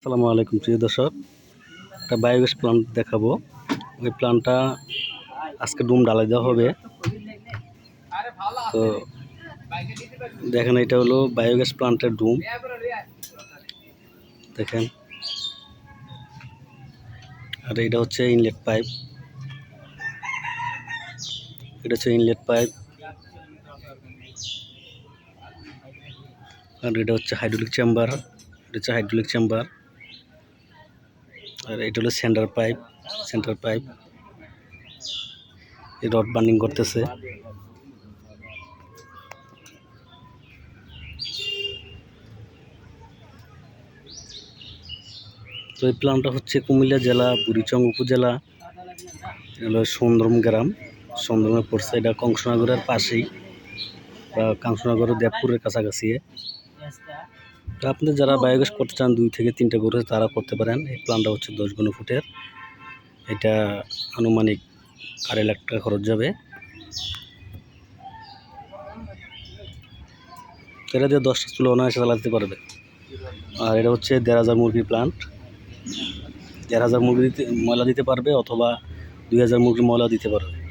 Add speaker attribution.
Speaker 1: আসসালামু আলাইকুম, প্রিয় দর্শক। একটা বায়োগ্যাস প্লান্ট দেখাবো। ওই প্লান্টটা আজকে ডুম ডালাই দেওয়া হবে। তো দেখেন, এটা হলো বায়োগ্যাস প্লান্টের ডুম। দেখেন। আর এটা হচ্ছে ইনলেট পাইপ এটা হচ্ছে ইনলেট পাইপ আর এটা হচ্ছে হাইড্রোলিক চেম্বার এটা হচ্ছে হাইড্রোলিক চেম্বার আর এটা হলো সেন্টার পাইপ সেন্টার পাইপ এই রড বার্নিং করতেছে। তো এই প্ল্যানটা হচ্ছে কুমিল্লা জেলা, বুড়িচং উপজেলা হলো সুন্দরম গ্রাম। সুন্দরমে পড়ছে এটা কংসনগরের পাশেই কংসনগরের দেবপুরের কাছাকাছি আপনি যারা বায়োগ্যাস করতে চান, দুই থেকে তিনটে গরু তারা করতে পারেন। এই প্ল্যানটা হচ্ছে দশ গুণ ফুটের। এটা আনুমানিক আড়াই লাখ টাকা খরচ যাবে। এটা দিয়ে দশটা চুলো অনায়াসে চালাতে পারবে। আর এটা হচ্ছে দেড় হাজার মুরগির প্লান্ট দেড় হাজার মুরগি দিতে ময়লা দিতে পারবে অথবা দুই হাজার মুরগির ময়লা দিতে পারবে।